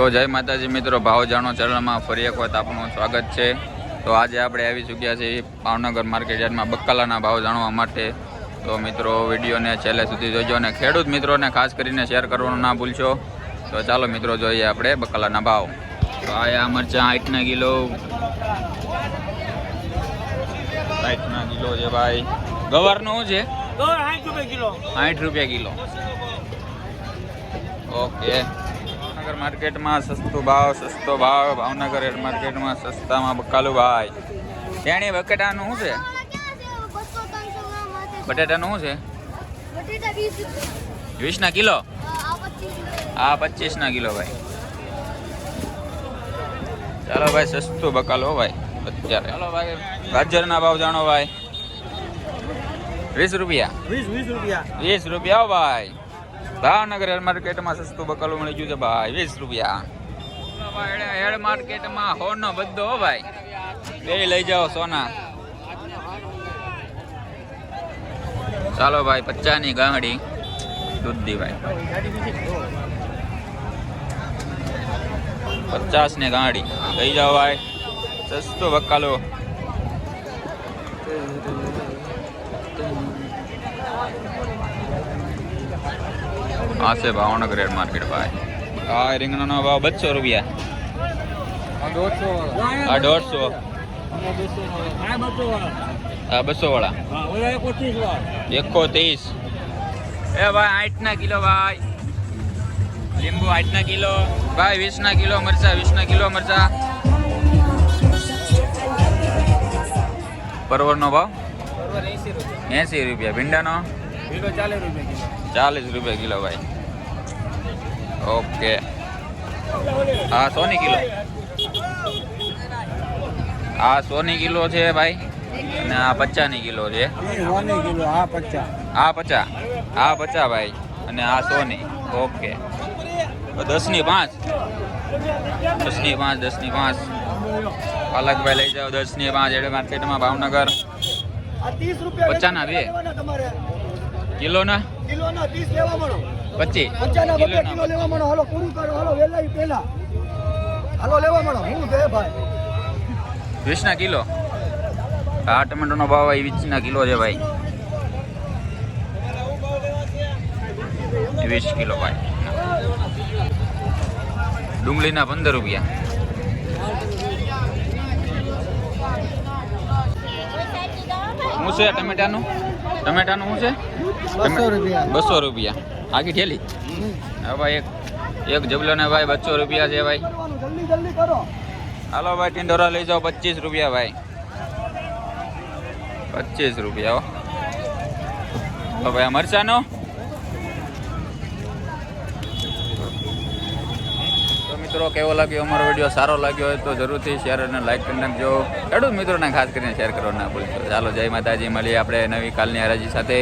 તો જય માતાજી મિત્રો ભાવ જાણો ચેનલમાં ફરી એક વખત આપનું સ્વાગત છે. તો આજે આપણે આવી ચૂક્યા છીએ ભાવનગર માર્કેટ યાર્ડમાં બક્કાલાના ભાવ જાણવા માટે. તો મિત્રો વિડીયોને છેલ્લે સુધી જોજો અને ખેડૂત મિત્રોને ખાસ કરીને શેર કરવાનું ના ભૂલશો. તો ચાલો મિત્રો જોઈએ આપણે બક્કાલાના ભાવ. તો આ મરચાં આઠના કિલો. આઠના કિલો છે ભાઈ. ગવારનું શું છે? આઠ રૂપિયા કિલો. આઠ રૂપિયા કિલો. ઓકે. ભાવનગર માર્કેટમાં સસ્તો ભાવ સસ્તો ભાવ. ભાવનગર હેડ માર્કેટમાં સસ્તામાં બકાલું ભાઈ ત્યાંની બટેટાનું શું છે? બટેટાનું શું છે? વીસના કિલો? આ પચીસના કિલો ભાઈ. ચાલો ભાઈ સસ્તું બકાલો હો ભાઈ અત્યારે. ચાલો ભાઈ. ગાજરના ભાવ જાણો ભાઈ. વીસ રૂપિયા. વીસ વીસ રૂપિયા. વીસ રૂપિયા હો ભાઈ. ભાવનગર હેડ માર્કેટમાં સસ્તું બકાલું મળી ગયું છે ભાઈ વીસ રૂપિયા. હેડ માર્કેટમાં હોનો બધો હો ભાઈ. બે લઈ જાઓ સોના. ચાલો ભાઈ પચાસની ગાંગડી. દૂધી ભાઈ. પચાસની ગાંડી લઈ જાઓ ભાઈ. સસ્તું બકાલો. આ છે ભાવનગર રેડ માર્કેટ ભાઈ. આ રીંગણાનો ભાવ બસો રૂપિયા. આ દોઢસો. આ બસો વાળા એકો ત્રીસ એ ભાઈ આઠ ના કિલો ભાઈ. લીંબુ આઠ કિલો. ભાઈ વીસ કિલો મરચા વીસ કિલો મરચા. પરવરનો ભાવ? એસી રૂપિયા. ભીંડાનો? ચાલીસ રૂપિયા કિલો. ભાઈ. ઓકે. હા સોની કિલો? આ સોની કિલો છે ભાઈ, અને આ પચાસની કિલો છે. આ પચા. આ પચા ભાઈ, અને આ સોની. ઓકે. દસની પાંચ? દસની પાંચ દસની પાંચ. પાલકભાઈ લઈ જાઓ, દસની પાંચ. એડે માર્કેટમાં ભાવનગર. ત્રીસ બે? કિલોના? કિલોના ત્રીસ લેવા મળો. પચીસ? પચાસના બબે કિલો લેવા મળો. હાલો પૂરું કરો. હાલો વેલા પેલા હાલો લેવા મળો. હું દે ભાઈ. વીસના કિલો? આ ટમેટોનો ભાવ ભાઈ વીસના કિલો છે ભાઈ. વીસ કિલો ભાઈ. ડુંગળીના પંદર રૂપિયા. શું છે ટમેટાનું? ટમેટાનું શું છે? બસો રૂપિયા. બસો રૂપિયા. આખી ઠેલી? હા ભાઈ એક એક જબલો ને ભાઈ બસો રૂપિયા છે ભાઈ. હાલો ભાઈ ટિંડોરા લઈ જાઓ પચીસ રૂપિયા ભાઈ. પચીસ રૂપિયા હો. ભાઈ આ મરચાનો તો મિત્રો, કેવો લાગ્યો અમારો વીડિયો? સારો લાગ્યો હોય તો જરૂરથી શેર અને લાઈક કરી નાખજો. ખેડૂત મિત્રોને ખાસ કરીને શેર કરવાનું ના ભૂલશો. ચાલો, જય માતાજી. મળીએ આપણે નવી કાલની હરાજી સાથે.